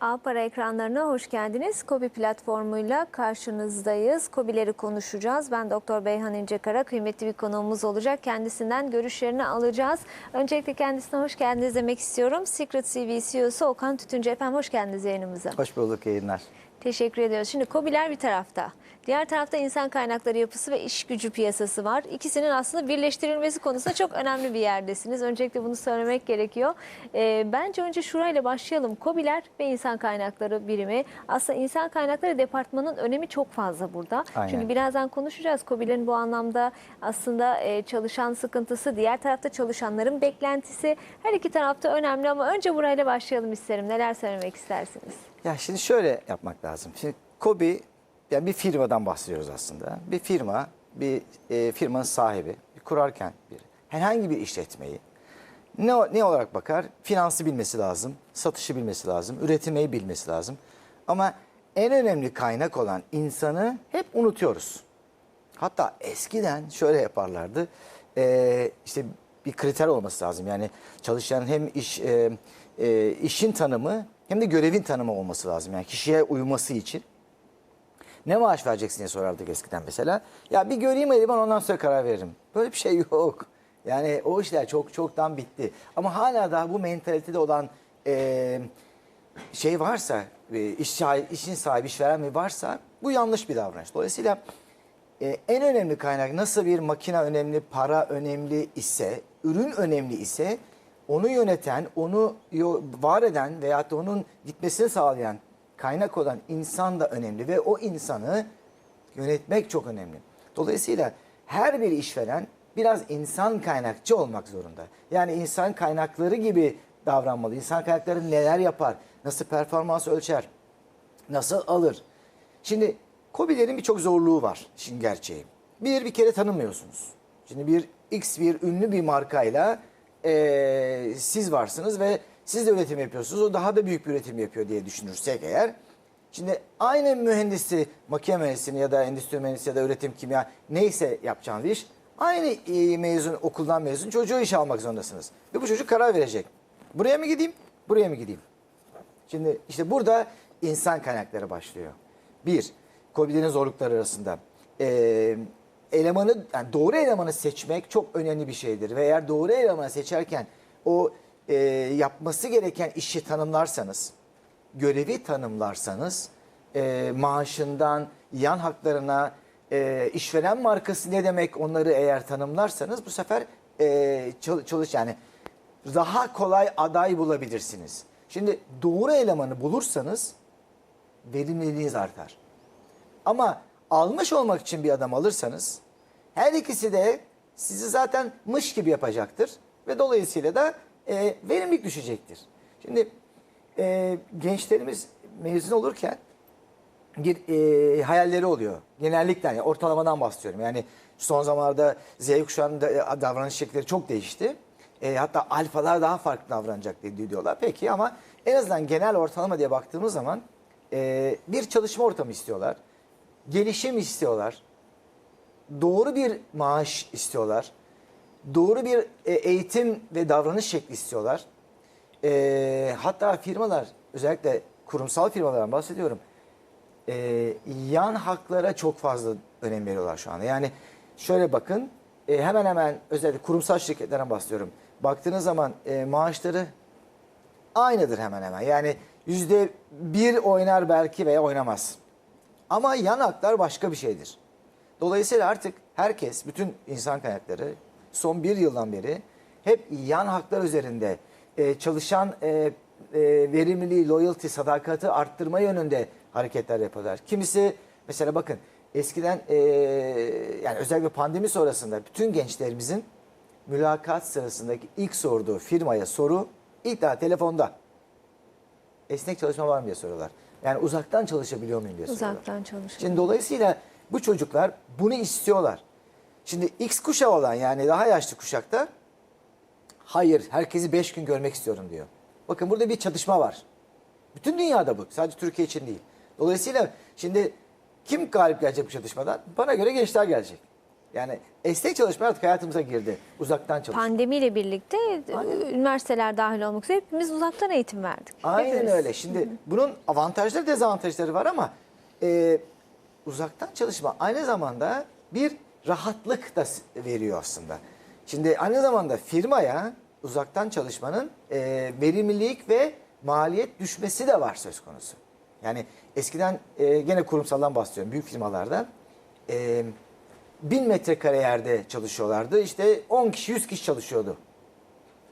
A-Para ekranlarına hoş geldiniz. Kobi platformuyla karşınızdayız. Kobileri konuşacağız. Ben Doktor Beyhan İncekara kıymetli bir konuğumuz olacak. Kendisinden görüşlerini alacağız. Öncelikle kendisine hoş geldiniz demek istiyorum. Secret CV CEO'su Okan Tütüncü. Efendim hoş geldiniz yayınımıza. Hoş bulduk yayınlar. Teşekkür ediyoruz. Şimdi KOBİ'ler bir tarafta. Diğer tarafta insan kaynakları yapısı ve iş gücü piyasası var. İkisinin aslında birleştirilmesi konusunda çok önemli bir yerdesiniz. Öncelikle bunu söylemek gerekiyor. Ee, bence önce şurayla başlayalım. KOBİ'ler ve insan kaynakları birimi. Aslında insan kaynakları departmanının önemi çok fazla burada. Aynen. Çünkü birazdan konuşacağız. KOBİ'lerin bu anlamda aslında e, çalışan sıkıntısı, diğer tarafta çalışanların beklentisi. Her iki tarafta önemli ama önce burayla başlayalım isterim. Neler söylemek istersiniz? Ya şimdi şöyle yapmak lazım. Şimdi KOBİ yani bir firmadan bahsediyoruz aslında. Bir firma, bir e, firmanın sahibi bir kurarken bir herhangi bir işletmeyi ne, ne olarak bakar? Finansı bilmesi lazım, satışı bilmesi lazım, üretmeyi bilmesi lazım. Ama en önemli kaynak olan insanı hep unutuyoruz. Hatta eskiden şöyle yaparlardı. Ee, işte bir kriter olması lazım. Yani çalışan hem iş e, e, işin tanımı hem de görevin tanımı olması lazım. Yani kişiye uyması için. Ne maaş vereceksin diye sorardık eskiden mesela. Ya bir göreyim eleman ondan sonra karar veririm. Böyle bir şey yok. Yani o işler çok çoktan bitti. Ama hala daha bu mentalitede olan e, şey varsa, e, iş işin sahibi, işveren mi varsa bu yanlış bir davranış. Dolayısıyla e, en önemli kaynak nasıl bir makine önemli, para önemli ise, ürün önemli ise onu yöneten, onu var eden veyahut da onun gitmesini sağlayan kaynak olan insan da önemli ve o insanı yönetmek çok önemli. Dolayısıyla her bir işveren biraz insan kaynakçı olmak zorunda. Yani insan kaynakları gibi davranmalı. İnsan kaynakları neler yapar, nasıl performans ölçer, nasıl alır. Şimdi KOBİ'lerin birçok zorluğu var işin gerçeği. Bir, bir kere tanımıyorsunuz. Şimdi bir X bir ünlü bir markayla eee, siz varsınız ve siz de üretim yapıyorsunuz. O daha da büyük bir üretim yapıyor diye düşünürsek eğer. Şimdi aynı mühendisi, makine mühendisini ya da endüstri mühendisi ya da üretim kimya neyse yapacağınız iş aynı e, mezun okuldan mezun çocuğu işe almak zorundasınız. Ve bu çocuk karar verecek. Buraya mı gideyim, buraya mı gideyim? Şimdi işte burada insan kaynakları başlıyor. Bir, KOBİ'lerin zorlukları arasında e, elemanı, yani doğru elemanı seçmek çok önemli bir şeydir. Ve eğer doğru elemanı seçerken o yapması gereken işi tanımlarsanız, görevi tanımlarsanız, e, maaşından yan haklarına, e, işveren markası ne demek onları eğer tanımlarsanız bu sefer e, çal- çalış yani daha kolay aday bulabilirsiniz. Şimdi doğru elemanı bulursanız verimliliğiniz artar. Ama almış olmak için bir adam alırsanız her ikisi de sizi zaten mış gibi yapacaktır ve dolayısıyla da e, verimlilik düşecektir. Şimdi e, gençlerimiz mezun olurken bir e, hayalleri oluyor. Genellikle yani ortalamadan bahsediyorum. Yani son zamanlarda Z kuşağının da, e, davranış şekilleri çok değişti. E, hatta alfalar daha farklı davranacak diyorlar. Peki ama en azından genel ortalama diye baktığımız zaman e, bir çalışma ortamı istiyorlar. Gelişim istiyorlar. Doğru bir maaş istiyorlar. Doğru bir e, eğitim ve davranış şekli istiyorlar. E, hatta firmalar özellikle kurumsal firmalardan bahsediyorum. E, yan haklara çok fazla önem veriyorlar şu anda. Yani şöyle bakın e, hemen hemen özellikle kurumsal şirketlerden bahsediyorum. Baktığınız zaman e, maaşları aynıdır hemen hemen. Yani yüzde bir oynar belki veya oynamaz. Ama yan haklar başka bir şeydir. Dolayısıyla artık herkes, bütün insan kaynakları son bir yıldan beri hep yan haklar üzerinde e, çalışan e, e, verimliliği, loyalty, sadakati arttırma yönünde hareketler yapıyorlar. Kimisi mesela bakın eskiden e, yani özellikle pandemi sonrasında bütün gençlerimizin mülakat sırasındaki ilk sorduğu firmaya soru ilk daha telefonda esnek çalışma var mı diye soruyorlar. Yani uzaktan çalışabiliyor muyum diye soruyorlar. Uzaktan çalışın. Şimdi dolayısıyla bu çocuklar bunu istiyorlar. Şimdi X kuşağı olan yani daha yaşlı kuşakta hayır herkesi 5 gün görmek istiyorum diyor. Bakın burada bir çatışma var. Bütün dünyada bu. Sadece Türkiye için değil. Dolayısıyla şimdi kim galip gelecek bu çatışmadan? Bana göre gençler gelecek. Yani esnek çalışma artık hayatımıza girdi. Uzaktan çalışma. Pandemiyle birlikte Aynen. üniversiteler dahil olmak üzere hepimiz uzaktan eğitim verdik. Aynen Hepimiz. öyle. Şimdi bunun avantajları dezavantajları var ama e, uzaktan çalışma aynı zamanda bir rahatlık da veriyor aslında. Şimdi aynı zamanda firmaya uzaktan çalışmanın e, verimlilik ve maliyet düşmesi de var söz konusu. Yani eskiden e, gene kurumsaldan bahsediyorum büyük firmalardan. E, 1000 metrekare yerde çalışıyorlardı. İşte 10 kişi 100 kişi çalışıyordu.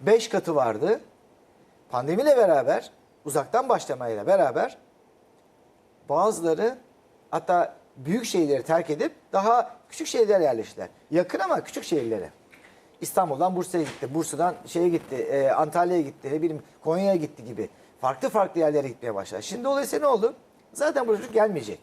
5 katı vardı. Pandemiyle beraber uzaktan başlamayla beraber bazıları hatta büyük şehirleri terk edip daha küçük şehirlere yerleştiler. Yakın ama küçük şehirlere. İstanbul'dan Bursa'ya gitti, Bursa'dan şeye gitti, e, Antalya'ya gitti, ne bileyim Konya'ya gitti gibi. Farklı farklı yerlere gitmeye başladı. Şimdi dolayısıyla ne oldu? Zaten bu çocuk gelmeyecek.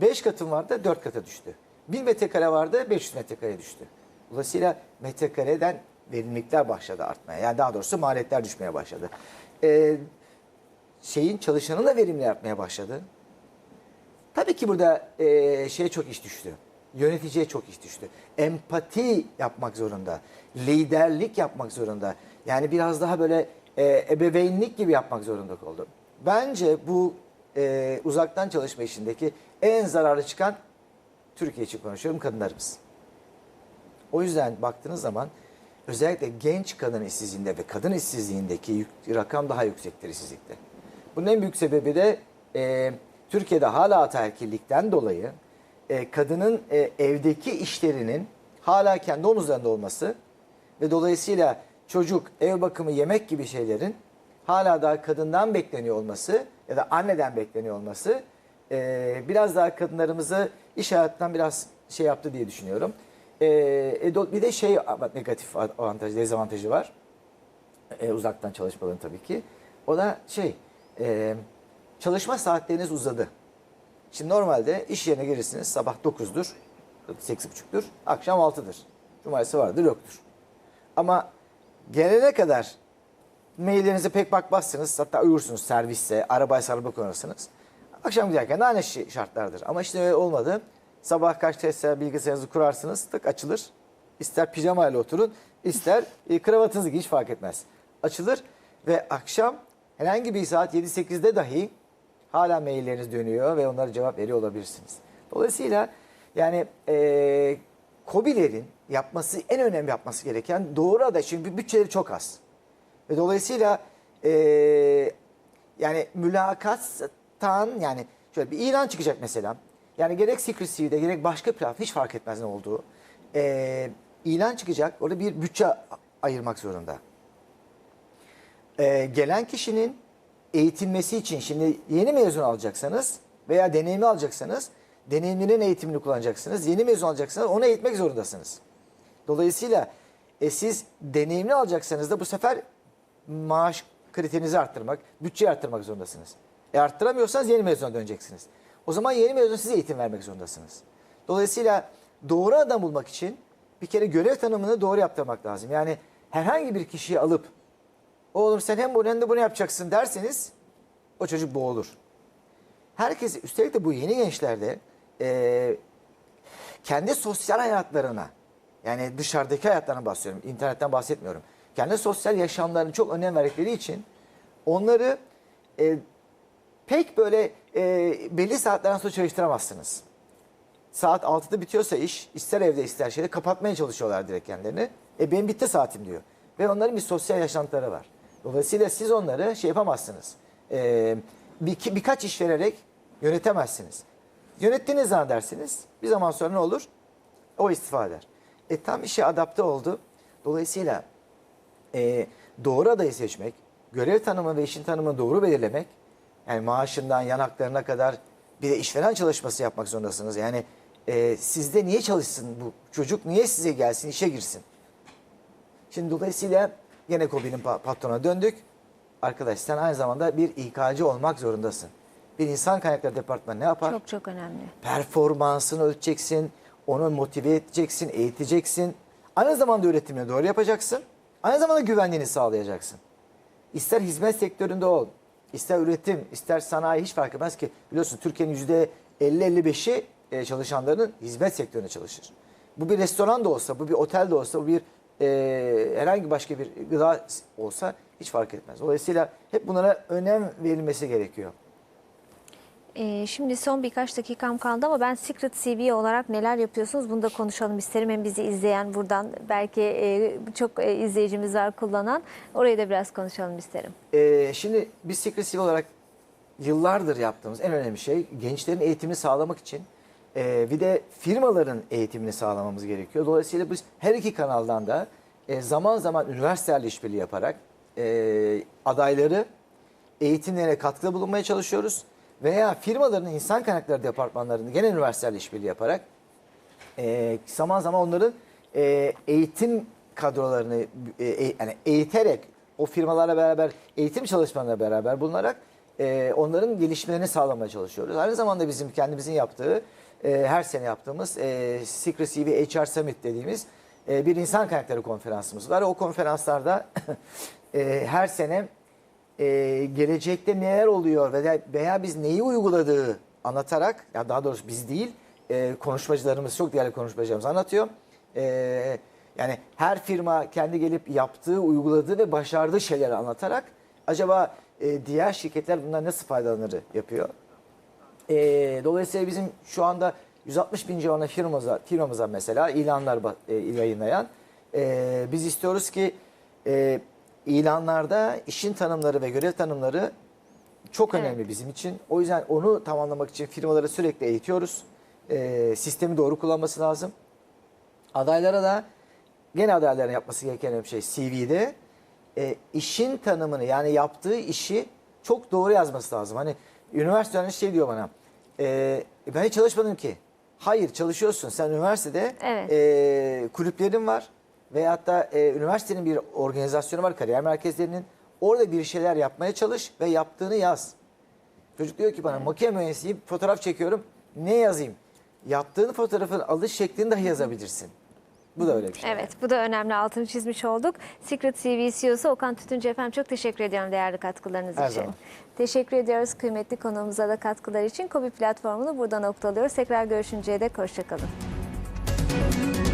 5 katım vardı 4 kata düştü. 1000 metrekare vardı 500 metrekareye düştü. Dolayısıyla metrekareden verimlilikler başladı artmaya. Yani daha doğrusu maliyetler düşmeye başladı. Ee, şeyin çalışanın da verimli yapmaya başladı. Tabii ki burada e, şeye çok iş düştü. Yöneticiye çok iş düştü. Empati yapmak zorunda. Liderlik yapmak zorunda. Yani biraz daha böyle e, ebeveynlik gibi yapmak zorunda oldu. Bence bu e, uzaktan çalışma işindeki en zararlı çıkan Türkiye için konuşuyorum kadınlarımız. O yüzden baktığınız zaman özellikle genç kadın işsizliğinde ve kadın işsizliğindeki yük- rakam daha yüksektir işsizlikte. Bunun en büyük sebebi de e, Türkiye'de hala ataerkillikten dolayı e, kadının e, evdeki işlerinin hala kendi omuzlarında olması ve dolayısıyla çocuk, ev bakımı, yemek gibi şeylerin hala daha kadından bekleniyor olması ya da anneden bekleniyor olması e, biraz daha kadınlarımızı iş hayatından biraz şey yaptı diye düşünüyorum. E, e, bir de şey negatif avantajı, dezavantajı var. E, uzaktan çalışmaların tabii ki. O da şey, e, çalışma saatleriniz uzadı. Şimdi normalde iş yerine gelirsiniz sabah 9'dur, 8.30'dur, akşam 6'dır. Cumartesi vardır yoktur. Ama gelene kadar maillerinize pek bakmazsınız. Hatta uyursunuz serviste, arabaysa araba kullanırsınız. Akşam giderken de aynı şey- şartlardır. Ama işte öyle olmadı. Sabah kaç testler bilgisayarınızı kurarsınız, tık açılır. İster pijamayla oturun, ister e, kravatınızı giyin hiç fark etmez. Açılır ve akşam herhangi bir saat 7-8'de dahi hala mailleriniz dönüyor ve onlara cevap veriyor olabilirsiniz. Dolayısıyla yani e, KOBİ'lerin yapması en önemli yapması gereken doğru aday. Çünkü bütçeleri çok az. Ve dolayısıyla e, yani mülakattan yani şöyle bir ilan çıkacak mesela. Yani gerek Secret gerek başka platform hiç fark etmez ne olduğu. E, ilan çıkacak. Orada bir bütçe ayırmak zorunda. E, gelen kişinin eğitilmesi için şimdi yeni mezun alacaksanız veya deneyimli alacaksanız deneyimlinin eğitimini kullanacaksınız. Yeni mezun alacaksanız onu eğitmek zorundasınız. Dolayısıyla e, siz deneyimli alacaksanız da bu sefer maaş kriterinizi arttırmak, bütçeyi arttırmak zorundasınız. E arttıramıyorsanız yeni mezuna döneceksiniz. O zaman yeni mezun size eğitim vermek zorundasınız. Dolayısıyla doğru adam bulmak için bir kere görev tanımını doğru yaptırmak lazım. Yani herhangi bir kişiyi alıp oğlum sen hem bunu hem de bunu yapacaksın derseniz o çocuk boğulur. Herkes üstelik de bu yeni gençlerde e, kendi sosyal hayatlarına yani dışarıdaki hayatlarına bahsediyorum. internetten bahsetmiyorum. Kendi sosyal yaşamlarına çok önem verdikleri için onları e, pek böyle e, belli saatlerden sonra çalıştıramazsınız. Saat 6'da bitiyorsa iş, ister evde ister şeyde kapatmaya çalışıyorlar direkt kendilerini. E benim bitti saatim diyor. Ve onların bir sosyal yaşantıları var. Dolayısıyla siz onları şey yapamazsınız. E, bir, birkaç iş vererek yönetemezsiniz. Yönettiğiniz zaman dersiniz bir zaman sonra ne olur? O istifa eder. E tam işe adapte oldu. Dolayısıyla e, doğru adayı seçmek, görev tanımı ve işin tanımını doğru belirlemek, yani maaşından yanaklarına kadar bir de işveren çalışması yapmak zorundasınız. Yani e, sizde niye çalışsın bu çocuk, niye size gelsin, işe girsin? Şimdi dolayısıyla gene KOBİ'nin pa- patrona döndük. Arkadaş sen aynı zamanda bir İK'cı olmak zorundasın. Bir insan kaynakları departmanı ne yapar? Çok çok önemli. performansını ölçeceksin, onu motive edeceksin, eğiteceksin. Aynı zamanda üretimini doğru yapacaksın. Aynı zamanda güvenliğini sağlayacaksın. İster hizmet sektöründe ol, ister üretim, ister sanayi hiç fark etmez ki. Biliyorsun Türkiye'nin %50-55'i e, çalışanların hizmet sektöründe çalışır. Bu bir restoran da olsa, bu bir otel de olsa, bu bir e, herhangi başka bir gıda olsa hiç fark etmez. Dolayısıyla hep bunlara önem verilmesi gerekiyor. Ee, şimdi son birkaç dakikam kaldı ama ben Secret CV olarak neler yapıyorsunuz bunu da konuşalım isterim. Hem bizi izleyen buradan belki e, çok e, izleyicimiz var kullanan. Orayı da biraz konuşalım isterim. Ee, şimdi biz Secret CV olarak yıllardır yaptığımız en önemli şey gençlerin eğitimini sağlamak için e, bir de firmaların eğitimini sağlamamız gerekiyor. Dolayısıyla biz her iki kanaldan da e, zaman zaman üniversitelerle işbirliği yaparak e, adayları eğitimlerine katkıda bulunmaya çalışıyoruz. Veya firmaların insan kaynakları departmanlarını gene üniversitelerle işbirliği yaparak e, zaman zaman onların e, eğitim kadrolarını e, e, yani eğiterek o firmalarla beraber eğitim çalışmalarına beraber bulunarak e, onların gelişmelerini sağlamaya çalışıyoruz. Aynı zamanda bizim kendimizin yaptığı e, her sene yaptığımız e, Secret CV HR Summit dediğimiz e, bir insan kaynakları konferansımız var. O konferanslarda e, her sene e, gelecekte neler oluyor veya, veya biz neyi uyguladığı anlatarak ya daha doğrusu biz değil e, konuşmacılarımız çok değerli konuşmacılarımız anlatıyor. E, yani her firma kendi gelip yaptığı, uyguladığı ve başardığı şeyleri anlatarak acaba e, diğer şirketler bundan nasıl faydalanır yapıyor. E, dolayısıyla bizim şu anda 160 bin civarında firmamıza, firmamıza mesela ilanlar e, yayınlayan e, biz istiyoruz ki e, ilanlarda işin tanımları ve görev tanımları çok Evet. önemli bizim için. O yüzden onu tamamlamak için firmaları sürekli eğitiyoruz. E, sistemi doğru kullanması lazım. Adaylara da gene adayların yapması gereken bir şey CV'de e, işin tanımını yani yaptığı işi çok doğru yazması lazım. Hani üniversite öğrencisi şey diyor bana e, ben hiç çalışmadım ki. Hayır çalışıyorsun. Sen üniversitede Evet. e, kulüplerin var veyahut da e, üniversitenin bir organizasyonu var kariyer merkezlerinin. Orada bir şeyler yapmaya çalış ve yaptığını yaz. Çocuk diyor ki bana makine mühendisiyim fotoğraf çekiyorum ne yazayım? Yaptığın fotoğrafın alış şeklini dahi yazabilirsin. Bu da öyle bir şey. Evet bu da önemli altını çizmiş olduk. Secret CV CEO'su Okan Tütüncü efendim çok teşekkür ediyorum değerli katkılarınız Her için. zaman. Teşekkür ediyoruz kıymetli konuğumuza da katkılar için. Kobi platformunu burada noktalıyoruz. Tekrar görüşünceye dek hoşçakalın.